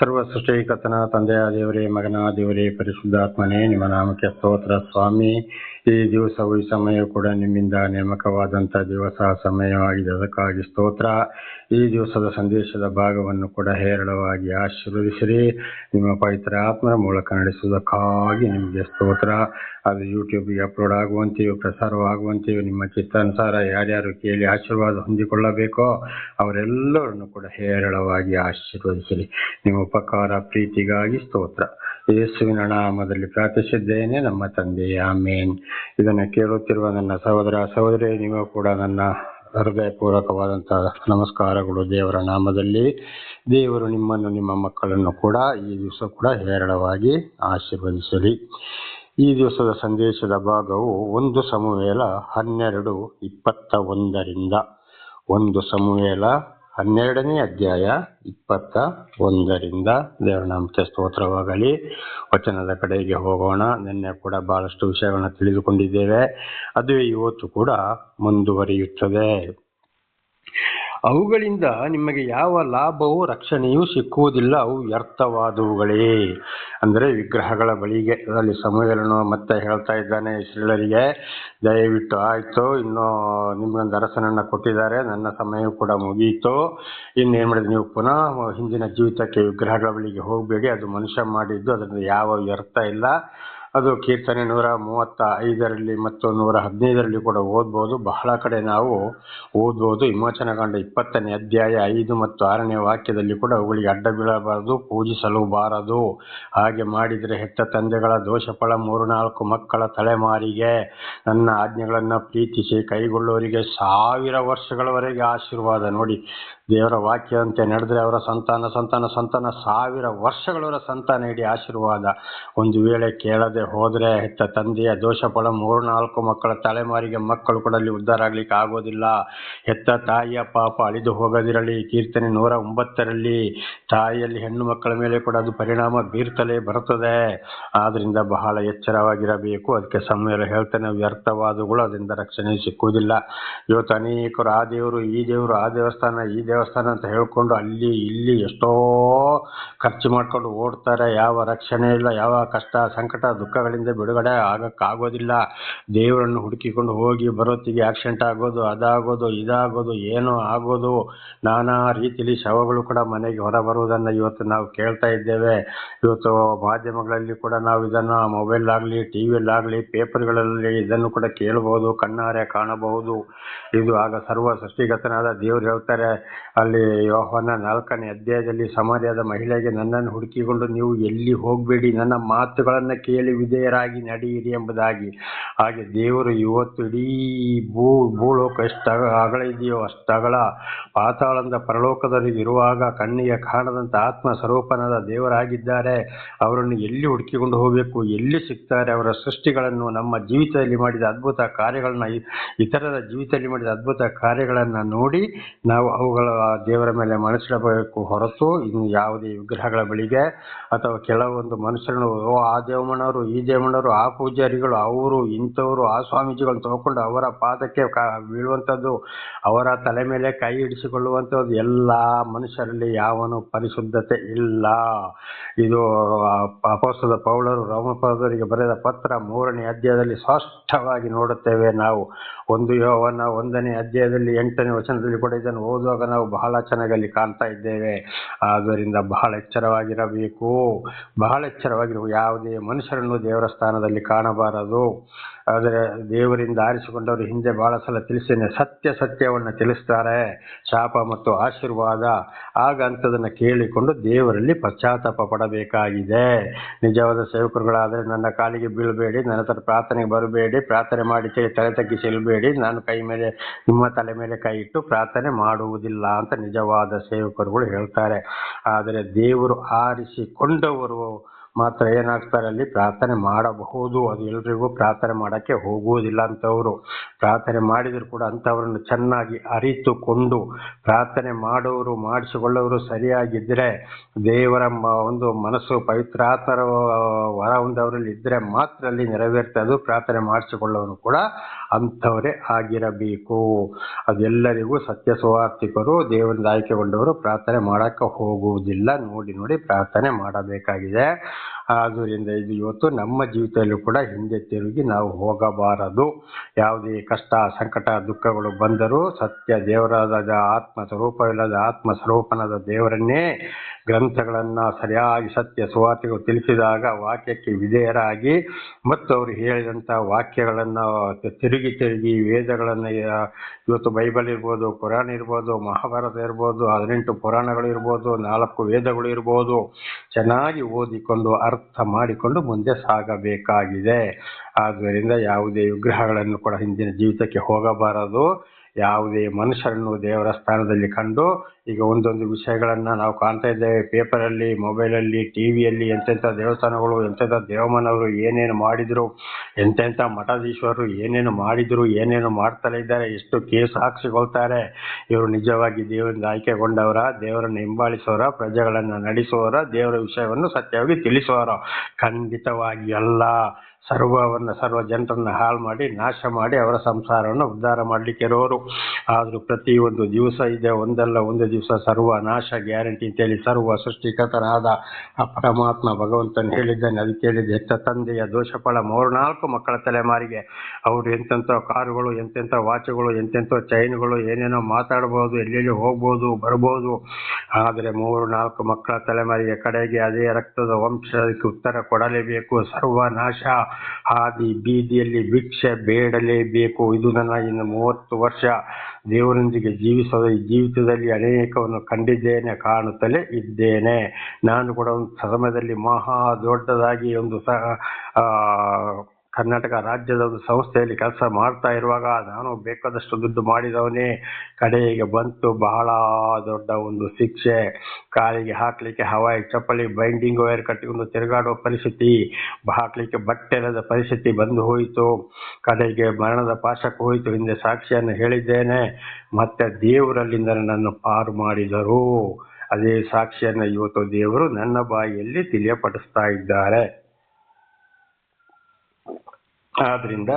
ಸರ್ವ ಸೃಷ್ಟಿಕತನ ತಂದೆಯ ದೇವರೇ, ಮಗನ ದೇವರೇ, ಪರಿಶುದ್ಧಾತ್ಮನೇ, ನಿಮ್ಮ ನಾಮಕ್ಕೆ ಸ್ತೋತ್ರ. ಸ್ವಾಮಿ, ಈ ದಿವಸವು ಈ ಸಮಯ ಕೂಡ ನಿಮ್ಮಿಂದ ನೇಮಕವಾದಂತ ದಿವಸ, ಸಮಯವಾಗಿದೆ. ಅದಕ್ಕಾಗಿ ಸ್ತೋತ್ರ. ಈ ದಿವಸದ ಸಂದೇಶದ ಭಾಗವನ್ನು ಕೂಡ ಹೇರಳವಾಗಿ ಆಶೀರ್ವದಿಸಿರಿ. ನಿಮ್ಮ ಪವಿತ್ರ ಆತ್ಮರ ಮೂಲಕ ನಡೆಸುವುದಕ್ಕಾಗಿ ನಿಮಗೆ ಸ್ತೋತ್ರ. ಅದು ಯೂಟ್ಯೂಬ್ಗೆ ಅಪ್ಲೋಡ್ ಆಗುವಂತೆಯೂ, ಪ್ರಸಾರವಾಗುವಂತೆಯೂ, ನಿಮ್ಮ ಚಿತ್ತಾನುಸಾರ ಯಾರ್ಯಾರು ಕೇಳಿ ಆಶೀರ್ವಾದ ಹೊಂದಿಕೊಳ್ಳಬೇಕೋ, ಅವರೆಲ್ಲರನ್ನು ಕೂಡ ಹೇರಳವಾಗಿ ಆಶೀರ್ವದಿಸಿರಿ. ನಿಮ್ಮ ಉಪಕಾರ, ಪ್ರೀತಿಗಾಗಿ ಸ್ತೋತ್ರ. ಯೇಸುವಿನ ನಾಮದಲ್ಲಿ ಪ್ರಾರ್ಥಿಸಿದ್ದೇನೆ ನಮ್ಮ ತಂದೆಯ, ಆಮೇನ್. ಇದನ್ನು ಕೇಳುತ್ತಿರುವ ನನ್ನ ಸಹೋದರ ಸಹೋದರಿ ನೀವು ಕೂಡ ನನ್ನ ಹೃದಯಪೂರ್ವಕವಾದಂತಹ ನಮಸ್ಕಾರಗಳು ದೇವರ ನಾಮದಲ್ಲಿ. ದೇವರು ನಿಮ್ಮನ್ನು, ನಿಮ್ಮ ಮಕ್ಕಳನ್ನು ಕೂಡ ಈ ದಿವಸ ಕೂಡ ಹೇರಳವಾಗಿ ಆಶೀರ್ವದಿಸಲಿ. ಈ ದಿವಸದ ಸಂದೇಶದ ಭಾಗವು ಒಂದು ಸಮುವೇಲ ಹನ್ನೆರಡು ಇಪ್ಪತ್ತ ಒಂದರಿಂದ ಒಂದು ಸಮುವೇಲ ಹನ್ನೆರಡನೇ ಅಧ್ಯಾಯ ಇಪ್ಪತ್ತ ಒಂದರಿಂದ ದೇವರ ನಾಮಕ್ಕೆ ಸ್ತೋತ್ರವಾಗಲಿ. ವಚನದ ಕಡೆಗೆ ಹೋಗೋಣ. ನಿನ್ನೆ ಕೂಡ ಬಹಳಷ್ಟು ವಿಷಯಗಳನ್ನ ತಿಳಿದುಕೊಂಡಿದ್ದೇವೆ. ಅದುವೇ ಇವತ್ತು ಕೂಡ ಮುಂದುವರಿಯುತ್ತದೆ. ಅವುಗಳಿಂದ ನಿಮಗೆ ಯಾವ ಲಾಭವೂ ರಕ್ಷಣೆಯೂ ಸಿಕ್ಕುವುದಿಲ್ಲ. ಅವು ವ್ಯರ್ಥವಾದವುಗಳೇ. ಅಂದರೆ ವಿಗ್ರಹಗಳ ಬಳಿಗೆ, ಅದರಲ್ಲಿ ಸಮಯಗಳನ್ನು ಮತ್ತೆ ಹೇಳ್ತಾ ಇದ್ದಾನೆ ಇಸ್ರೇಲರಿಗೆ ದಯವಿಟ್ಟು ಆಯಿತು, ಇನ್ನು ನಿಮಗೊಂದು ಅರಸನನ್ನು ಕೊಟ್ಟಿದ್ದಾರೆ, ನನ್ನ ಸಮಯವೂ ಕೂಡ ಮುಗಿಯಿತು. ಇನ್ನೇನು ಮಾಡಿದ್ರೆ ನೀವು ಪುನಃ ಹಿಂದಿನ ಜೀವಿತಕ್ಕೆ ವಿಗ್ರಹಗಳ ಬಳಿಗೆ ಹೋಗಬೇಡಿ. ಅದು ಮನುಷ್ಯ ಮಾಡಿದ್ದು, ಅದರಿಂದ ಯಾವ ವ್ಯರ್ಥ ಇಲ್ಲ. ಅದು ಕೀರ್ತನೆ ನೂರ ಮೂವತ್ತ ಐದರಲ್ಲಿ ಮತ್ತು ನೂರ ಹದಿನೈದರಲ್ಲಿ ಕೂಡ ಓದ್ಬೋದು. ಬಹಳ ಕಡೆ ನಾವು ಓದ್ಬೋದು. ವಿಮೋಚನಗೊಂಡ ಇಪ್ಪತ್ತನೇ ಅಧ್ಯಾಯ ಐದು ಮತ್ತು ಆರನೇ ವಾಕ್ಯದಲ್ಲಿ ಕೂಡ ಅವುಗಳಿಗೆ ಅಡ್ಡ ಬೀಳಬಾರದು, ಪೂಜಿಸಲು ಬಾರದು. ಹಾಗೆ ಮಾಡಿದರೆ ಹೆತ್ತ ತಂದೆಗಳ ದೋಷಫಲ ಮೂರು ನಾಲ್ಕು ಮಕ್ಕಳ ತಲೆಮಾರಿಗೆ. ನನ್ನ ಆಜ್ಞೆಗಳನ್ನು ಪ್ರೀತಿಸಿ ಕೈಗೊಳ್ಳುವವರಿಗೆ ಸಾವಿರ ವರ್ಷಗಳವರೆಗೆ ಆಶೀರ್ವಾದ. ನೋಡಿ ದೇವರ ವಾಕ್ಯದಂತೆ ನಡೆದ್ರೆ ಅವರ ಸಂತಾನ ಸಂತಾನ ಸಂತಾನ, ಸಾವಿರ ವರ್ಷಗಳವರ ಸಂತಾನ ಇಡೀ ಆಶೀರ್ವಾದ. ಒಂದು ವೇಳೆ ಕೇಳದೆ ಹೋದರೆ ಹೆತ್ತ ತಂದೆಯ ದೋಷ ಫಲ ಮೂರು, ನಾಲ್ಕು ಮಕ್ಕಳ ತಲೆಮಾರಿಗೆ ಮಕ್ಕಳು ಕೂಡ ಅಲ್ಲಿ ಉದ್ಧಾರ ಆಗ್ಲಿಕ್ಕೆ ಆಗೋದಿಲ್ಲ. ಹೆತ್ತ ತಾಯಿಯ ಪಾಪ ಅಳಿದು ಹೋಗದಿರಲಿ, ಕೀರ್ತನೆ ನೂರ ಒಂಬತ್ತರಲ್ಲಿ ತಾಯಿಯಲ್ಲಿ ಹೆಣ್ಣು ಮಕ್ಕಳ ಮೇಲೆ ಕೂಡ ಅದು ಪರಿಣಾಮ ಬೀರ್ತಲೇ ಬರುತ್ತದೆ. ಆದ್ರಿಂದ ಬಹಳ ಎಚ್ಚರವಾಗಿರಬೇಕು. ಅದಕ್ಕೆ ಸಮಯ ಹೇಳ್ತಾನೆ ವ್ಯರ್ಥವಾದಗಳು ಅದರಿಂದ ರಕ್ಷಣೆ ಸಿಕ್ಕುವುದಿಲ್ಲ. ಇವತ್ತು ಅನೇಕರು ಆ ದೇವರು, ಈ ದೇವರು, ಆ ದೇವಸ್ಥಾನ, ಈ ದೇವಸ್ಥಾನ ಅಂತ ಹೇಳ್ಕೊಂಡು ಅಲ್ಲಿ ಇಲ್ಲಿ ಎಷ್ಟೋ ಖರ್ಚು ಮಾಡ್ಕೊಂಡು ಓಡ್ತಾರೆ. ಯಾವ ರಕ್ಷಣೆ ಇಲ್ಲ, ಯಾವ ಕಷ್ಟ, ಸಂಕಟ, ದುಃಖಗಳಿಂದ ಬಿಡುಗಡೆ ಆಗೋಕ್ಕಾಗೋದಿಲ್ಲ. ದೇವರನ್ನು ಹುಡುಕಿಕೊಂಡು ಹೋಗಿ ಬರೋತ್ತಿಗೆ ಆಕ್ಸಿಡೆಂಟ್ ಆಗೋದು, ಅದಾಗೋದು, ಇದಾಗೋದು, ಏನೋ ಆಗೋದು. ನಾನಾ ರೀತಿಯಲ್ಲಿ ಶವಗಳು ಕೂಡ ಮನೆಗೆ ಹೊರ ಬರುವುದನ್ನು ಇವತ್ತು ನಾವು ಕೇಳ್ತಾ ಇದ್ದೇವೆ. ಇವತ್ತು ಮಾಧ್ಯಮಗಳಲ್ಲಿ ಕೂಡ ನಾವು ಇದನ್ನು ಮೊಬೈಲ್ ಆಗಲಿ ಟಿ ವಿಯಲ್ಲಾಗಲಿ ಪೇಪರ್ಗಳಲ್ಲಿ ಇದನ್ನು ಕೂಡ ಕೇಳಬಹುದು ಕಣ್ಣಾರೆ ಕಾಣಬಹುದು. ಇದು ಆಗ ಸರ್ವ ಸೃಷ್ಟಿಗತನಾದ ದೇವರು ಹೇಳ್ತಾರೆ. ಅಲ್ಲಿ ಯೋಹನ ನಾಲ್ಕನೇ ಅಧ್ಯಾಯದಲ್ಲಿ ಸಮಾಜದ ಮಹಿಳೆಗೆ ನನ್ನನ್ನು ಹುಡುಕಿಕೊಂಡು ನೀವು ಎಲ್ಲಿ ಹೋಗಬೇಡಿ, ನನ್ನ ಮಾತುಗಳನ್ನು ಕೇಳಿ ವಿಧೇಯರಾಗಿ ನಡೆಯಿರಿ ಎಂಬುದಾಗಿ. ಹಾಗೆ ದೇವರು ಇವತ್ತು ಇಡೀ ಭೂ, ಭೂಲೋಕ ಎಷ್ಟು ಅಗಳ ಇದೆಯೋ ಅಗಳ ಪಾತಾಳದ ಪರಲೋಕದಲ್ಲಿ ಇರುವಾಗ ಕಣ್ಣಿಗೆ ಕಾಣದಂತ ಆತ್ಮ ಸ್ವರೂಪನಾದ ದೇವರಾಗಿದ್ದಾರೆ. ಅವರನ್ನು ಎಲ್ಲಿ ಹುಡುಕಿಕೊಂಡು ಹೋಗಬೇಕು, ಎಲ್ಲಿ ಸಿಗ್ತಾರೆ, ಅವರ ಸೃಷ್ಟಿಗಳನ್ನು ನಮ್ಮ ಜೀವಿತದಲ್ಲಿ ಮಾಡಿದ ಅದ್ಭುತ ಕಾರ್ಯಗಳನ್ನ ಇತರರ ಜೀವಿತದಲ್ಲಿ ಮಾಡಿದ ಅದ್ಭುತ ಕಾರ್ಯಗಳನ್ನು ನೋಡಿ ನಾವು ಅವುಗಳ ದೇವರ ಮೇಲೆ ಮನಸ್ಸಿಡಬೇಕು ಹೊರತು ಇನ್ನು ಯಾವುದೇ ವಿಗ್ರಹಗಳ ಬಳಿಗೆ ಅಥವಾ ಕೆಲವೊಂದು ಮನುಷ್ಯರನ್ನು, ಓ, ಆ ದೇವಮ್ಮನವರು, ಈ ದೇವಮ್ಮನವರು, ಆ ಪೂಜಾರಿಗಳು, ಅವರು, ಇಂಥವರು, ಆ ಸ್ವಾಮೀಜಿಗಳು ತಗೊಂಡು ಅವರ ಪಾದಕ್ಕೆ ಕ, ಬೀಳುವಂಥದ್ದು, ಅವರ ತಲೆ ಮೇಲೆ ಕೈ ಇಡಿಸಿಕೊಳ್ಳುವಂಥದ್ದು ಎಲ್ಲ ಮನುಷ್ಯರಲ್ಲಿ ಯಾವನು ಪರಿಶುದ್ಧತೆ ಇಲ್ಲ. ಇದು ಅಪೋಸ್ತದ ಪೌಳರು ರೋಮಪದರಿಗೆ ಬರೆದ ಪತ್ರ ಮೂರನೇ ಅಧ್ಯಾಯದಲ್ಲಿ ಸ್ಪಷ್ಟವಾಗಿ ನೋಡುತ್ತೇವೆ ನಾವು. ಒಂದು ಯೋವನ ಒಂದನೇ ಅಧ್ಯಾಯದಲ್ಲಿ ಎಂಟನೇ ವಚನದಲ್ಲಿ ಕೂಡ ಇದನ್ನು ಓದುವಾಗ ನಾವು ಬಹಳ ಚೆನ್ನಾಗಿ ಅಲ್ಲಿ ಕಾಣ್ತಾ ಇದ್ದೇವೆ. ಆದ್ದರಿಂದ ಬಹಳ ಎಚ್ಚರವಾಗಿರಬೇಕು. ಬಹಳ ಎಚ್ಚರವಾಗಿರಬೇಕು ಯಾವುದೇ ಮನುಷ್ಯರನ್ನು ದೇವರ ಸ್ಥಾನದಲ್ಲಿ ಕಾಣಬಾರದು. ಆದರೆ ದೇವರಿಂದ ಆರಿಸಿಕೊಂಡವರು ಹಿಂದೆ ಬಹಳ ಸಲ ತಿಳಿಸ್ತೇನೆ. ಸತ್ಯ ಸತ್ಯವನ್ನು ತಿಳಿಸ್ತಾರೆ. ಶಾಪ ಮತ್ತು ಆಶೀರ್ವಾದ. ಆಗ ಅಂಥದನ್ನು ಕೇಳಿಕೊಂಡು ದೇವರಲ್ಲಿ ಪಶ್ಚಾತ್ತಾಪ ಪಡಬೇಕಾಗಿದೆ. ನಿಜವಾದ ಸೇವಕರುಗಳಾದರೆ ನನ್ನ ಕಾಲಿಗೆ ಬೀಳಬೇಡಿ, ನನ್ನ ಹತ್ರ ಪ್ರಾರ್ಥನೆಗೆ ಬರಬೇಡಿ, ಪ್ರಾರ್ಥನೆ ಮಾಡಿ ತಲೆ ತಗ್ಗಿ ಇಲ್ಬೇಡಿ ನಾನು ಕೈ ಮೇಲೆ, ನಿಮ್ಮ ತಲೆ ಮೇಲೆ ಕೈ ಇಟ್ಟು ಪ್ರಾರ್ಥನೆ ಮಾಡುವುದಿಲ್ಲ ಅಂತ ನಿಜವಾದ ಸೇವಕರುಗಳು ಹೇಳ್ತಾರೆ. ಆದರೆ ದೇವರು ಆರಿಸಿಕೊಂಡವರು ಮಾತ್ರ ಏನಾಗ್ತಾರೆ ಅಲ್ಲಿ? ಪ್ರಾರ್ಥನೆ ಮಾಡಬಹುದು. ಅದು ಎಲ್ರಿಗೂ ಪ್ರಾರ್ಥನೆ ಮಾಡಕ್ಕೆ ಹೋಗುವುದಿಲ್ಲ ಅಂತವರು. ಪ್ರಾರ್ಥನೆ ಮಾಡಿದರೂ ಕೂಡ ಅಂಥವ್ರನ್ನು ಚೆನ್ನಾಗಿ ಅರಿತುಕೊಂಡು ಪ್ರಾರ್ಥನೆ ಮಾಡೋರು, ಮಾಡಿಸಿಕೊಳ್ಳೋರು ಸರಿಯಾಗಿದ್ದರೆ ದೇವರ ಒಂದು ಮನಸ್ಸು ಪವಿತ್ರಾತ್ಮರ ವರ ಒಂದವರಲ್ಲಿ ಇದ್ದರೆ ಮಾತ್ರ ಅಲ್ಲಿ ನೆರವೇರ್ತದೆ. ಪ್ರಾರ್ಥನೆ ಮಾಡಿಸಿಕೊಳ್ಳೋರು ಕೂಡ ಅಂಥವರೇ ಆಗಿರಬೇಕು. ಅದೆಲ್ಲರಿಗೂ ಸತ್ಯ ಸುವಾರ್ಥಿಕರು ದೇವರಿಂದ ಆಯ್ಕೆಗೊಂಡವರು ಪ್ರಾರ್ಥನೆ ಮಾಡಕ್ಕೆ ಹೋಗುವುದಿಲ್ಲ. ನೋಡಿ ನೋಡಿ ಪ್ರಾರ್ಥನೆ ಮಾಡಬೇಕಾಗಿದೆ. ಆದ್ದರಿಂದ ಇದು ಇವತ್ತು ನಮ್ಮ ಜೀವಿತದಲ್ಲೂ ಕೂಡ ಹಿಂದೆ ತಿರುಗಿ ನಾವು ಹೋಗಬಾರದು. ಯಾವುದೇ ಕಷ್ಟ, ಸಂಕಟ, ದುಃಖಗಳು ಬಂದರೂ ಸತ್ಯ ದೇವರಾದ ಆತ್ಮ ಸ್ವರೂಪವಿಲ್ಲದ ಆತ್ಮ ಸ್ವರೂಪನಾದ ದೇವರನ್ನೇ ಗ್ರಂಥಗಳನ್ನು ಸರಿಯಾಗಿ ಸತ್ಯ ಸುವಾರ್ತೆಗಳು ತಿಳಿಸಿದಾಗ ವಾಕ್ಯಕ್ಕೆ ವಿಧೇಯರಾಗಿ ಮತ್ತು ಅವರು ಹೇಳಿದಂಥ ವಾಕ್ಯಗಳನ್ನು ತಿರುಗಿ ತಿರುಗಿ ವೇದಗಳನ್ನು, ಇವತ್ತು ಬೈಬಲ್ ಇರ್ಬೋದು, ಕುರಾನ್ ಇರ್ಬೋದು, ಮಹಾಭಾರತ ಇರ್ಬೋದು, ಹದಿನೆಂಟು ಪುರಾಣಗಳು ಇರ್ಬೋದು, ನಾಲ್ಕು ವೇದಗಳು ಇರ್ಬೋದು, ಚೆನ್ನಾಗಿ ಓದಿಕೊಂಡು ಅರ್ಥ ಮಾಡಿಕೊಂಡು ಮುಂದೆ ಸಾಗಬೇಕಾಗಿದೆ. ಆದ್ದರಿಂದ ಯಾವುದೇ ವಿಗ್ರಹಗಳನ್ನು ಕೂಡ ಹಿಂದಿನ ಜೀವಿತಕ್ಕೆ ಹೋಗಬಾರದು. ಯಾವುದೇ ಮನುಷ್ಯರನ್ನು ದೇವರ ಸ್ಥಾನದಲ್ಲಿ ಕಂಡು ಈಗ ಒಂದೊಂದು ವಿಷಯಗಳನ್ನು ನಾವು ಕಾಣ್ತಾ ಇದ್ದೇವೆ. ಪೇಪರಲ್ಲಿ, ಮೊಬೈಲಲ್ಲಿ ಟಿ ವಿಯಲ್ಲಿ ಎಂತೆಂಥ ದೇವಸ್ಥಾನಗಳು, ಎಂತೆಂಥ ದೇವಮ್ಮನವರು ಏನೇನು ಮಾಡಿದರು, ಎಂತೆಂಥ ಮಠಾಧೀಶ್ವರರು ಏನೇನು ಮಾಡಿದರು, ಏನೇನು ಮಾಡ್ತಲೇ ಇದ್ದಾರೆ, ಎಷ್ಟು ಕೇಸ್ ಹಾಕ್ಸಿಕೊಳ್ತಾರೆ. ಇವರು ನಿಜವಾಗಿ ದೇವರಿಂದ ಆಯ್ಕೆಗೊಂಡವರ ದೇವರನ್ನು ಹಿಂಬಾಲಿಸೋರ, ಪ್ರಜೆಗಳನ್ನು ನಡೆಸುವವರ, ದೇವರ ವಿಷಯವನ್ನು ಸತ್ಯವಾಗಿ ತಿಳಿಸುವವರ. ಖಂಡಿತವಾಗಿ ಅಲ್ಲ ಸರ್ವವನ್ನು, ಸರ್ವ ಜನರನ್ನು ಹಾಳು ಮಾಡಿ, ನಾಶ ಮಾಡಿ ಅವರ ಸಂಸಾರವನ್ನು ಉದ್ಧಾರ ಮಾಡಲಿಕ್ಕೆ ಇರೋರು. ಆದರೂ ಪ್ರತಿಯೊಂದು ದಿವಸ ಇದೆ, ಒಂದಲ್ಲ ಒಂದು ದಿವಸ ಸರ್ವ ನಾಶ, ಗ್ಯಾರಂಟಿ ಅಂತೇಳಿ ಸರ್ವ ಸೃಷ್ಟಿಕರ್ತನಾದ ಆ ಪರಮಾತ್ಮ ಭಗವಂತನು ಹೇಳಿದ್ದಾನೆ. ಅದು ಕೇಳಿದ ಹೆತ್ತ ತಂದೆಯ ದೋಷಫಲ ಮೂರ್ನಾಲ್ಕು ಮಕ್ಕಳ ತಲೆಮಾರಿಗೆ. ಅವರು ಎಂತೆಂಥ ಕಾರುಗಳು, ಎಂತೆಂಥ ವಾಚುಗಳು, ಎಂತೆಂಥ ಚೈನ್ಗಳು, ಏನೇನೋ ಮಾತಾಡ್ಬೋದು, ಎಲ್ಲೆಲ್ಲಿ ಹೋಗ್ಬೋದು, ಬರ್ಬೋದು. ಆದರೆ ಮೂರು ನಾಲ್ಕು ಮಕ್ಕಳ ತಲೆಮಾರಿಗೆ ಕಡೆಗೆ ಅದೇ ರಕ್ತದ ವಂಶಕ್ಕೆ ಉತ್ತರ ಕೊಡಲೇಬೇಕು. ಸರ್ವನಾಶ ಹಾದಿ ಬೀದಿಯಲ್ಲಿ ಭಿಕ್ಷೆ ಬೇಡಲೇಬೇಕು. ಇದು ನನ್ನ ಇನ್ನು ಮೂವತ್ತು ವರ್ಷ ದೇವರೊಂದಿಗೆ ಜೀವಿಸೋದು ಜೀವಿತದಲ್ಲಿ ಅನೇಕವನ್ನು ಕಂಡಿದ್ದೇನೆ ಕಾಣುತ್ತಲೇ ಇದ್ದೇನೆ. ನಾನು ಕೂಡ ಒಂದು ಸಮಯದಲ್ಲಿ ಮಹಾ ದೊಡ್ಡದಾಗಿ ಒಂದು ಸಹ ಕರ್ನಾಟಕ ರಾಜ್ಯದ ಒಂದು ಸಂಸ್ಥೆಯಲ್ಲಿ ಕೆಲಸ ಮಾಡ್ತಾ ಇರುವಾಗ ನಾನು ಬೇಕಾದಷ್ಟು ದುಡ್ಡು ಮಾಡಿದವನೇ. ಕಡೆಗೆ ಬಂತು ಬಹಳ ದೊಡ್ಡ ಒಂದು ಶಿಕ್ಷೆ. ಕಾಲಿಗೆ ಹಾಕ್ಲಿಕ್ಕೆ ಹವಾಯಿ ಚಪ್ಪಲಿ ಬೈಂಡಿಂಗ್ ವೈರ್ ಕಟ್ಟಿಕೊಂಡು ತಿರುಗಾಡುವ ಪರಿಸ್ಥಿತಿ. ಹಾಕ್ಲಿಕ್ಕೆ ಬಟ್ಟೆ ಇಲ್ಲದ ಪರಿಸ್ಥಿತಿ ಬಂದು ಹೋಯಿತು. ಕಡೆಗೆ ಮರಣದ ಪಾಶಕ್ಕೆ ಹೋಯಿತು. ಹಿಂದೆ ಸಾಕ್ಷಿಯನ್ನು ಹೇಳಿದ್ದೇನೆ. ಮತ್ತೆ ದೇವರಲ್ಲಿಂದ ನನ್ನನ್ನು ಪಾರು ಮಾಡಿದರು. ಅದೇ ಸಾಕ್ಷಿಯನ್ನು ಇವತ್ತು ದೇವರು ನನ್ನ ಬಾಯಿಯಲ್ಲಿ ತಿಳಿಯಪಡಿಸ್ತಾ ಇದ್ದಾರೆ. ಆದ್ರಿಂದ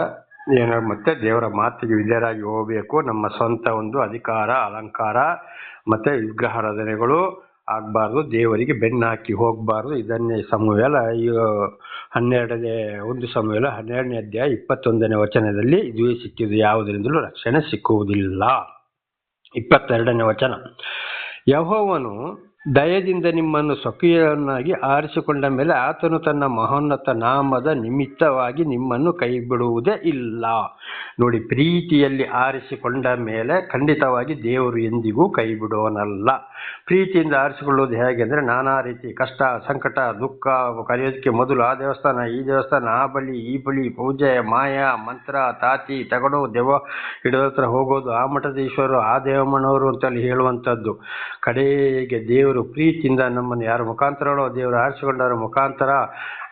ಏನೋ ಮತ್ತೆ ದೇವರ ಮಾತಿಗೆ ವಿಧೇಯರಾಗಿ ಹೋಗಬೇಕು, ನಮ್ಮ ಸ್ವಂತ ಒಂದು ಅಧಿಕಾರ, ಅಲಂಕಾರ, ಮತ್ತೆ ವಿಗ್ರಹಾರಾಧನೆಗಳು ಆಗಬಾರ್ದು, ದೇವರಿಗೆ ಬೆನ್ನು ಹಾಕಿ ಹೋಗಬಾರ್ದು. ಇದನ್ನೇ ಸಮುವೇಲ ಹನ್ನೆರಡನೇ, ಒಂದು ಸಮುವೇಲ ಹನ್ನೆರಡನೇ ಅಧ್ಯಾಯ ಇಪ್ಪತ್ತೊಂದನೇ ವಚನದಲ್ಲಿ ಇದುವೇ ಸಿಕ್ಕಿದ್ದು ಯಾವುದರಿಂದಲೂ ರಕ್ಷಣೆ ಸಿಕ್ಕುವುದಿಲ್ಲ. ಇಪ್ಪತ್ತೆರಡನೇ ವಚನ. ಯಹೋವನು ದಯದಿಂದ ನಿಮ್ಮನ್ನು ಸ್ವಕೀಯನ್ನಾಗಿ ಆರಿಸಿಕೊಂಡ ಮೇಲೆ ಆತನು ತನ್ನ ಮಹೋನ್ನತ ನಾಮದ ನಿಮಿತ್ತವಾಗಿ ನಿಮ್ಮನ್ನು ಕೈ ಬಿಡುವುದೇ ಇಲ್ಲ. ನೋಡಿ, ಪ್ರೀತಿಯಲ್ಲಿ ಆರಿಸಿಕೊಂಡ ಮೇಲೆ ಖಂಡಿತವಾಗಿ ದೇವರು ಎಂದಿಗೂ ಕೈ ಬಿಡೋನಲ್ಲ ಪ್ರೀತಿಯಿಂದ ಆರಿಸಿಕೊಳ್ಳುವುದು ಹೇಗೆ ಅಂದರೆ ನಾನಾ ರೀತಿ ಕಷ್ಟ, ಸಂಕಟ, ದುಃಖ, ಕರೆಯೋದಕ್ಕೆ ಮೊದಲು ಆ ದೇವಸ್ಥಾನ, ಈ ದೇವಸ್ಥಾನ, ಆ ಬಳಿ, ಈ ಬಳಿ, ಪೂಜೆ, ಮಾಯ, ಮಂತ್ರ, ತಾತಿ, ತಗಡು ದೇವ ಹಿಡಿದತ್ರ ಹೋಗೋದು, ಆ ಮಠದ ಈಶ್ವರರು ಆ ದೇವಮ್ಮನವರು ಅಂತಲ್ಲಿ ಹೇಳುವಂಥದ್ದು. ಕಡೆಗೆ ದೇವರು ಪ್ರೀತಿಯಿಂದ ನಮ್ಮನ್ನು ಯಾರ ಮುಖಾಂತರಗಳೋ ದೇವರು ಆರಿಸಿಕೊಂಡವರ ಮುಖಾಂತರ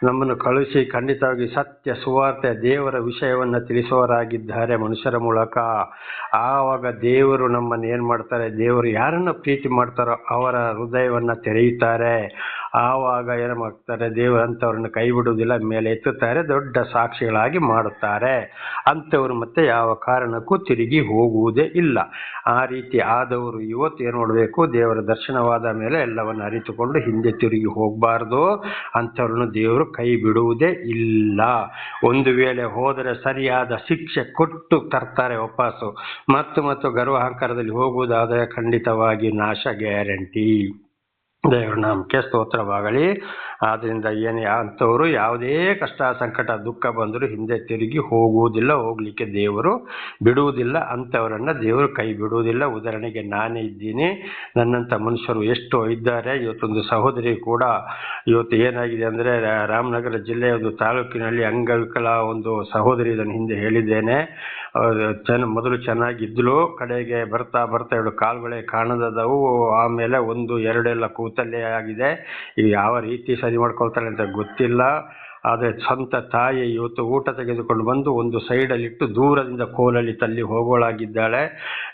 ನಮ್ಮನ್ನು ಕಳುಹಿಸಿ ಖಂಡಿತವಾಗಿ ಸತ್ಯ ಸುವಾರ್ತೆ ದೇವರ ವಿಷಯವನ್ನು ತಿಳಿಸುವವರಾಗಿದ್ದಾರೆ ಮನುಷ್ಯರ ಮೂಲಕ. ಆವಾಗ ದೇವರು ನಮ್ಮನ್ನು ಏನು ಮಾಡ್ತಾರೆ, ದೇವರು ಯಾರನ್ನು ಪ್ರೀತಿ ಮಾಡ್ತಾರೋ ಅವರ ಹೃದಯವನ್ನು ತೆರೆಯುತ್ತಾರೆ. ಆವಾಗ ಏನು ಮಾಡ್ತಾರೆ? ದೇವರು ಅಂಥವ್ರನ್ನ ಕೈ ಬಿಡುವುದಿಲ್ಲ, ಮೇಲೆ ಎತ್ತುತ್ತಾರೆ, ದೊಡ್ಡ ಸಾಕ್ಷಿಗಳಾಗಿ ಮಾಡುತ್ತಾರೆ. ಅಂಥವ್ರು ಮತ್ತೆ ಯಾವ ಕಾರಣಕ್ಕೂ ತಿರುಗಿ ಹೋಗುವುದೇ ಇಲ್ಲ. ಆ ರೀತಿ ಆದವರು ಇವತ್ತು ಏನು ಮಾಡಬೇಕು? ದೇವರ ದರ್ಶನವಾದ ಮೇಲೆ ಎಲ್ಲವನ್ನು ಅರಿತುಕೊಂಡು ಹಿಂದೆ ತಿರುಗಿ ಹೋಗಬಾರ್ದು. ಅಂಥವ್ರನ್ನು ದೇವರು ಕೈ ಬಿಡುವುದೇ ಇಲ್ಲ. ಒಂದು ವೇಳೆ ಹೋದರೆ ಸರಿಯಾದ ಶಿಕ್ಷೆ ಕೊಟ್ಟು ತರ್ತಾರೆ ವಾಪಸ್ಸು. ಮತ್ತು ಮತ್ತು ಗರ್ವ ಅಹಂಕಾರದಲ್ಲಿ ಹೋಗುವುದಾದರೆ ಖಂಡಿತವಾಗಿ ನಾಶ ಗ್ಯಾರಂಟಿ. ದೇವರ ನಾಮಕ್ಕೆ ಸ್ತೋತ್ರವಾಗಲಿ. ಆದ್ದರಿಂದ ಏನೇ ಅಂಥವರು ಯಾವುದೇ ಕಷ್ಟ, ಸಂಕಟ, ದುಃಖ ಬಂದರೂ ಹಿಂದೆ ತಿರುಗಿ ಹೋಗುವುದಿಲ್ಲ, ಹೋಗಲಿಕ್ಕೆ ದೇವರು ಬಿಡುವುದಿಲ್ಲ. ಅಂಥವರನ್ನು ದೇವರು ಕೈ ಬಿಡುವುದಿಲ್ಲ. ಉದಾಹರಣೆಗೆ ನಾನೇ ಇದ್ದೀನಿ. ನನ್ನಂಥ ಮನುಷ್ಯರು ಎಷ್ಟು ಇದ್ದಾರೆ. ಇವತ್ತೊಂದು ಸಹೋದರಿ ಕೂಡ ಇವತ್ತು ಏನಾಗಿದೆ ಅಂದರೆ, ರಾಮನಗರ ಜಿಲ್ಲೆಯ ಒಂದು ತಾಲೂಕಿನಲ್ಲಿ ಅಂಗವಿಕಲ ಒಂದು ಸಹೋದರಿ ಇದನ್ನು ಹಿಂದೆ ಹೇಳಿದ್ದೇನೆ. ಚೆನ್ನ, ಮೊದಲು ಚೆನ್ನಾಗಿದ್ದಳು ಕಡೆಗೆ ಬರ್ತಾ ಬರ್ತಾ ಎರಡು ಕಾಲುಗಳೇ ಕಾಣದವು ಆಮೇಲೆ ಒಂದು, ಎರಡೆಲ್ಲ ಕೂತು ಕೂತಲ್ಲೇ ಆಗಿದೆ ಇದು ಯಾವ ರೀತಿ ಸರಿ ಮಾಡ್ಕೊಳ್ತಾಳೆ ಅಂತ ಗೊತ್ತಿಲ್ಲ. ಆದರೆ ಸ್ವಂತ ತಾಯಿ ಇವತ್ತು ಊಟ ತೆಗೆದುಕೊಂಡು ಬಂದು ಒಂದು ಸೈಡಲ್ಲಿಟ್ಟು ದೂರದಿಂದ ಕೋಲಲ್ಲಿ ತಲ್ಲಿ ಹೋಗೋಳಾಗಿದ್ದಾಳೆ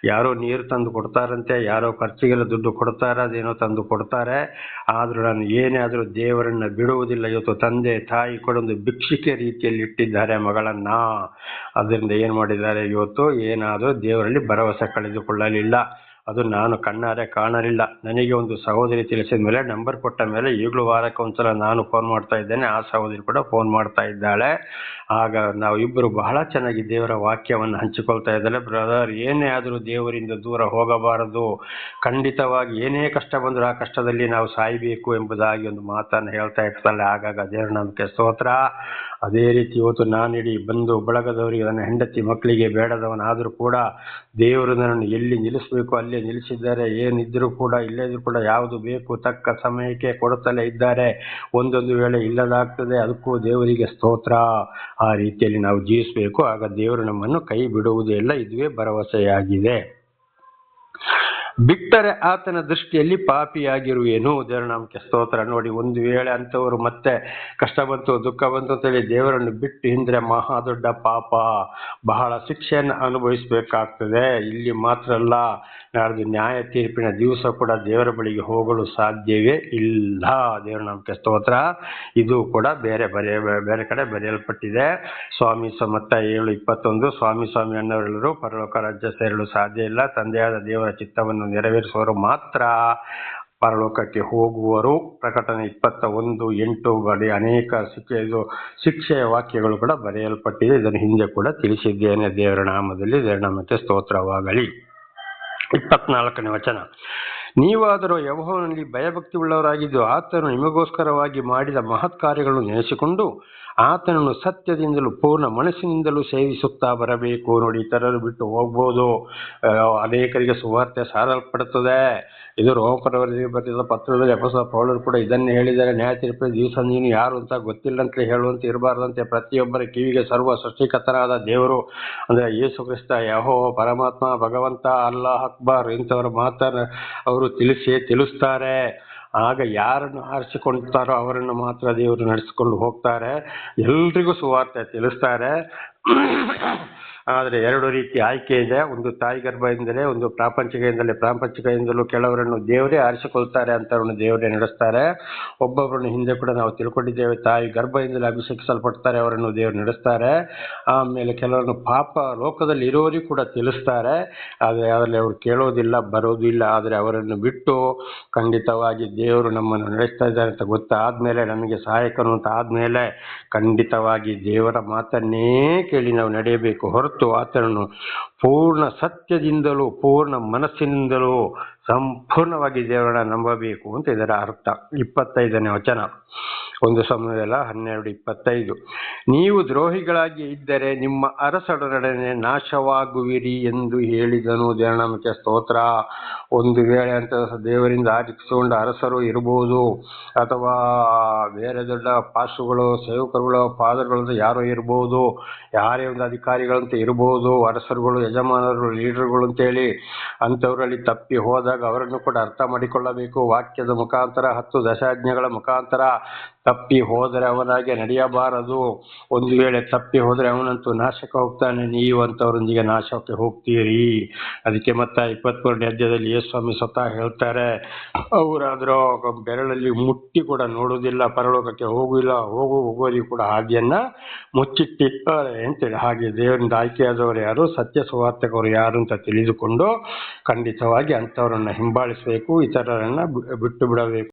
ಯಾರೋ ನೀರು ತಂದು ಕೊಡ್ತಾರಂತೆ, ಯಾರೋ ಖರ್ಚಿಗೆಲ್ಲ ದುಡ್ಡು ಕೊಡ್ತಾರೆ, ಅದೇನೋ ತಂದು ಕೊಡ್ತಾರೆ. ಆದರೂ ನಾನು ಏನೇ ಆದರೂ ದೇವರನ್ನ ಬಿಡುವುದಿಲ್ಲ. ಇವತ್ತು ತಂದೆ, ತಾಯಿ ಕೂಡ ಒಂದು ಭಿಕ್ಷಿಕೆ ರೀತಿಯಲ್ಲಿ ಇಟ್ಟಿದ್ದಾರೆ ಮಗಳನ್ನ. ಅದರಿಂದ ಏನು ಮಾಡಿದ್ದಾರೆ ಇವತ್ತು? ಏನಾದರೂ ದೇವರಲ್ಲಿ ಭರವಸೆ ಕಳೆದುಕೊಳ್ಳಲಿಲ್ಲ. ಅದು ನಾನು ಕಣ್ಣಾರೆ ಕಾಣಲಿಲ್ಲ. ನನಗೆ ಒಂದು ಸಹೋದರಿ ತಿಳಿಸಿದ ಮೇಲೆ ನಂಬರ್ ಕೊಟ್ಟ ಮೇಲೆ ಈಗಲೂ ವಾರಕ್ಕೆ ಒಂದ್ಸಲ ನಾನು ಫೋನ್ ಮಾಡ್ತಾ ಇದ್ದೇನೆ. ಆ ಸಹೋದರಿ ಕೂಡ ಫೋನ್ ಮಾಡ್ತಾ ಇದ್ದಾಳೆ. ಆಗ ನಾವು ಇಬ್ಬರು ಬಹಳ ಚೆನ್ನಾಗಿ ದೇವರ ವಾಕ್ಯವನ್ನು ಹಂಚಿಕೊಳ್ತಾ ಇದ್ದಾಳೆ ಬ್ರದರ್ ಏನೇ ಆದರೂ ದೇವರಿಂದ ದೂರ ಹೋಗಬಾರದು. ಖಂಡಿತವಾಗಿ ಏನೇ ಕಷ್ಟ ಬಂದರೂ ಆ ಕಷ್ಟದಲ್ಲಿ ನಾವು ಸಾಯಬೇಕು ಎಂಬುದಾಗಿ ಒಂದು ಮಾತನ್ನು ಹೇಳ್ತಾ ಇರ್ತಾಳೆ. ಆಗಾಗ ದೇವರ ನಂಬಿಕೆ ಸ್ತೋತ್ರ. ಅದೇ ರೀತಿ ಇವತ್ತು ನಾನಿಡೀ ಬಂದು ಬಳಗದವರಿಗೆ, ನನ್ನ ಹೆಂಡತಿ ಮಕ್ಕಳಿಗೆ ಬೇಡದವನಾದರೂ ಕೂಡ ದೇವರು ನನ್ನನ್ನು ಎಲ್ಲಿ ನಿಲ್ಲಿಸಬೇಕು, ಅಲ್ಲೇ ನಿಲ್ಲಿಸಿದ್ದಾರೆ ಏನಿದ್ದರೂ ಕೂಡ, ಇಲ್ಲೇ ಇದ್ರೂ ಕೂಡ ಯಾವುದು ಬೇಕು, ತಕ್ಕ ಸಮಯಕ್ಕೆ ಕೊಡುತ್ತಲೇ ಇದ್ದಾರೆ, ಒಂದೊಂದು ವೇಳೆ ಇಲ್ಲದಾಗ್ತದೆ, ಅದಕ್ಕೂ ದೇವರಿಗೆ ಸ್ತೋತ್ರ. ಆ ರೀತಿಯಲ್ಲಿ ನಾವು ಜೀವಿಸಬೇಕು, ಆಗ ದೇವರು ನಮ್ಮನ್ನು ಕೈ ಬಿಡುವುದೇ ಇಲ್ಲ, ಇದುವೇ ಭರವಸೆಯಾಗಿದೆ. ಬಿಟ್ಟರೆ ಆತನ ದೃಷ್ಟಿಯಲ್ಲಿ ಪಾಪಿಯಾಗಿರುವೇನು. ದೇವರನಾಮಕ್ಕೆ ಸ್ತೋತ್ರ. ನೋಡಿ, ಒಂದು ವೇಳೆ ಅಂಥವರು ಮತ್ತೆ ಕಷ್ಟ ಬಂತು, ದುಃಖ ಬಂತು ಅಂತೇಳಿ ದೇವರನ್ನು ಬಿಟ್ಟು ಹಿಂದ್ರೆ ಮಹಾ ದೊಡ್ಡ ಪಾಪ. ಬಹಳ ಶಿಕ್ಷೆಯನ್ನು ಅನುಭವಿಸಬೇಕಾಗ್ತದೆ. ಇಲ್ಲಿ ಮಾತ್ರ ಅಲ್ಲ ನಾಡ್ದು ನ್ಯಾಯ ತೀರ್ಪಿನ ದಿವಸ ಕೂಡ ದೇವರ ಬಳಿಗೆ ಹೋಗಲು ಸಾಧ್ಯವೇ ಇಲ್ಲ. ದೇವರ ನಂಬಿಕೆ ಸ್ತೋತ್ರ. ಇದು ಕೂಡ ಬೇರೆ ಬರೆಯ ಬೇರೆ ಕಡೆ ಬರೆಯಲ್ಪಟ್ಟಿದೆ. ಸ್ವಾಮಿ ಸಮತ್ತ ಮತ್ತ ಏಳು ಇಪ್ಪತ್ತೊಂದು, ಸ್ವಾಮಿ ಸ್ವಾಮಿ ಅನ್ನೋರೆಲ್ಲರೂ ಪರಲೋಕ ರಾಜ್ಯ ಸೇರಲು ಸಾಧ್ಯ ಇಲ್ಲ. ತಂದೆಯಾದ ದೇವರ ಚಿತ್ತವನ್ನು ನೆರವೇರಿಸುವವರು ಮಾತ್ರ ಪರಲೋಕಕ್ಕೆ ಹೋಗುವರು. ಪ್ರಕಟಣೆ ಇಪ್ಪತ್ತ ಒಂದು ಎಂಟು ಬಡಿ ಅನೇಕ ಶಿಕ್ಷೆ, ಇದು ಶಿಕ್ಷೆಯ ವಾಕ್ಯಗಳು ಕೂಡ ಬರೆಯಲ್ಪಟ್ಟಿದೆ. ಇದನ್ನು ಹಿಂದೆ ಕೂಡ ತಿಳಿಸಿದ್ದೇನೆ. ದೇವರ ನಾಮದಲ್ಲಿ ದೇವರ ನಾಮಕ್ಕೆ ಸ್ತೋತ್ರವಾಗಲಿ. ಇಪ್ಪತ್ನಾಲ್ಕನೇ ವಚನ. ನೀವಾದರೂ ಯಹೋವನಲ್ಲಿ ಭಯಭಕ್ತಿ ಉಳ್ಳವರಾಗಿದ್ದು ಆತನು ನಿಮಗೋಸ್ಕರವಾಗಿ ಮಾಡಿದ ಮಹತ್ ಕಾರ್ಯಗಳನ್ನು ನೆನೆಸಿಕೊಂಡು ಆತನನ್ನು ಸತ್ಯದಿಂದಲೂ ಪೂರ್ಣ ಮನಸ್ಸಿನಿಂದಲೂ ಸೇವಿಸುತ್ತಾ ಬರಬೇಕು ನೋಡಿ, ಇತರರು ಬಿಟ್ಟು ಹೋಗ್ಬೋದು. ಅನೇಕರಿಗೆ ಸುವಾರ್ತೆ ಸಾರಲ್ಪಡುತ್ತದೆ. ಇದು ರೋಮಪರವರಿಗೆ ಬರೆದ ಪತ್ರದಲ್ಲಿ ಅಪಸ ಪೌಲರು ಕೂಡ ಇದನ್ನೇ ಹೇಳಿದ್ದಾರೆ. ನ್ಯಾಯ ತೀರ್ಪು ದಿವಸ ನೀನು ಯಾರು ಅಂತ ಗೊತ್ತಿಲ್ಲ ಅಂತಲೇ ಹೇಳುವಂತೆ ಇರಬಾರ್ದಂತೆ ಪ್ರತಿಯೊಬ್ಬರ ಕಿವಿಗೆ ಸರ್ವ ಸೃಷ್ಟಿಕರ್ತನಾದ ದೇವರು. ಅಂದರೆ ಯೇಸು ಕ್ರಿಸ್ತ ಯಹೋ ಪರಮಾತ್ಮ, ಭಗವಂತ, ಅಲ್ಲಾಹ್ ಅಕ್ಬರ್ ಇಂಥವರು ಮಾತನ್ನ ಅವರು ತಿಳಿಸಿ, ತಿಳಿಸ್ತಾರೆ. ಆಗ ಯಾರನ್ನು ಆರಿಸಿಕೊಳ್ತಾರೋ ಅವರನ್ನು ಮಾತ್ರ ದೇವರು ನಡೆಸಿಕೊಂಡು ಹೋಗ್ತಾರೆ. ಎಲ್ರಿಗೂ ಸುವಾರ್ತೆ ತಿಳಿಸ್ತಾರೆ. ಆದರೆ ಎರಡು ರೀತಿ ಆಯ್ಕೆ ಇದೆ. ಒಂದು ತಾಯಿ ಗರ್ಭದಿಂದಲೇ, ಒಂದು ಪ್ರಾಪಂಚಿಕೆಯಿಂದಲೇ ಪ್ರಾಪಂಚಿಕೆಯಿಂದಲೂ ಕೆಲವರನ್ನು ದೇವರೇ ಆರಿಸಿಕೊಳ್ತಾರೆ ಅಂತವ್ರನ್ನು ದೇವರೇ ನಡೆಸ್ತಾರೆ. ಒಬ್ಬೊಬ್ಬರನ್ನು ಹಿಂದೆ ಕೂಡ ನಾವು ತಿಳ್ಕೊಂಡಿದ್ದೇವೆ. ತಾಯಿ ಗರ್ಭದಿಂದಲೇ ಅಭಿಷೇಕಿಸಲ್ಪಡ್ತಾರೆ, ಅವರನ್ನು ದೇವರು ನಡೆಸ್ತಾರೆ. ಆಮೇಲೆ ಕೆಲವರನ್ನು ಪಾಪ ಲೋಕದಲ್ಲಿ ಇರೋರಿಗೆ ಕೂಡ ತಿಳಿಸ್ತಾರೆ. ಆದರೆ ಅದರಲ್ಲಿ ಅವರು ಕೇಳೋದಿಲ್ಲ, ಬರೋದಿಲ್ಲ. ಆದರೆ ಅವರನ್ನು ಬಿಟ್ಟು ಖಂಡಿತವಾಗಿ ದೇವರು ನಮ್ಮನ್ನು ನಡೆಸ್ತಾ ಇದ್ದಾರೆ ಅಂತ ಗೊತ್ತಾದ್ಮೇಲೆ, ನಮಗೆ ಸಹಾಯಕನು ಅಂತ ಆದ್ಮೇಲೆ ಖಂಡಿತವಾಗಿ ದೇವರ ಮಾತನ್ನೇ ಕೇಳಿ ನಾವು ನಡೆಯಬೇಕು ಹೊರತು ಆತನನ್ನು ಪೂರ್ಣ ಸತ್ಯದಿಂದಲೂ, ಪೂರ್ಣ ಮನಸ್ಸಿನಿಂದಲೂ ಸಂಪೂರ್ಣವಾಗಿ ದೇವರನ್ನ ನಂಬಬೇಕು ಅಂತ ಇದರ ಅರ್ಥ. ಇಪ್ಪತ್ತೈದನೇ ವಚನ. ಒಂದು ಸಮಯದಲ್ಲ, ಹನ್ನೆರಡು ಇಪ್ಪತ್ತೈದು. ನೀವು ದ್ರೋಹಿಗಳಾಗಿ ಇದ್ದರೆ ನಿಮ್ಮ ಅರಸರೊಡನೆ ನಾಶವಾಗುವಿರಿ ಎಂದು ಹೇಳಿದನು ದೇವನಾಮಕ್ಕೆ ಸ್ತೋತ್ರ. ಒಂದು ವೇಳೆ ಅಂತ ದೇವರಿಂದ ಆರಿಸಿಕೊಂಡ ಅರಸರು ಇರ್ಬೋದು ಅಥವಾ ಬೇರೆ ದೊಡ್ಡ ಪಾಶುಗಳು ಸೇವಕರುಗಳು ಫಾದರ್ಗಳು ಯಾರೋ ಇರ್ಬೋದು ಯಾರೇ ಒಂದು ಅಧಿಕಾರಿಗಳಂತ ಇರ್ಬೋದು ಅರಸರುಗಳು ಯಜಮಾನರು, ಲೀಡರ್ಗಳು ಅಂತೇಳಿ ಅಂಥವರಲ್ಲಿ ತಪ್ಪಿ ಹೋದಾಗ ಅವರನ್ನು ಕೂಡ ಅರ್ಥ ಮಾಡಿಕೊಳ್ಳಬೇಕು. ವಾಕ್ಯದ ಮುಖಾಂತರ, ಹತ್ತು ದಶಾಜ್ಞೆಗಳ ಮುಖಾಂತರ ತಪ್ಪಿ ಹೋದರೆ ಅವನಾಗೆ ನಡೆಯಬಾರದು. ಒಂದು ವೇಳೆ ತಪ್ಪಿ ಹೋದರೆ ಅವನಂತೂ ನಾಶಕ್ಕೆ ಹೋಗ್ತಾನೆ. ನೀವು ಅಂಥವರೊಂದಿಗೆ ನಾಶಕ್ಕೆ ಹೋಗ್ತೀರಿ. ಅದಕ್ಕೆ ಮತ್ತೆ ಇಪ್ಪತ್ಮೂರನೇ ಅಧ್ಯಾಯದಲ್ಲಿ ಯೇಸ್ವಾಮಿ ಸ್ವತಃ ಹೇಳ್ತಾರೆ ಅವರಾದರೂ ಬೆರಳಲ್ಲಿ ಮುಟ್ಟಿ ಕೂಡ ನೋಡುವುದಿಲ್ಲ, ಪರಲೋಕಕ್ಕೆ ಹೋಗಿಲ್ಲ ಹೋಗು ಹೋಗೋದಿ ಕೂಡ ಹಾದಿಯನ್ನ ಮುಚ್ಚಿಟ್ಟಿದ್ದಾರೆ ಅಂತೇಳಿ ಹಾಗೆ ದೇವರಿಂದ ಆಯ್ಕೆಯಾದವರು ಯಾರು ಸತ್ಯ ಸುವಾರ್ಥಕವರು ಯಾರು ಅಂತ ತಿಳಿದುಕೊಂಡು ಖಂಡಿತವಾಗಿ ಅಂಥವರನ್ನು ಹಿಂಬಾಲಿಸಬೇಕು, ಇತರರನ್ನು ಬಿಟ್ಟು ಬಿಡಬೇಕು.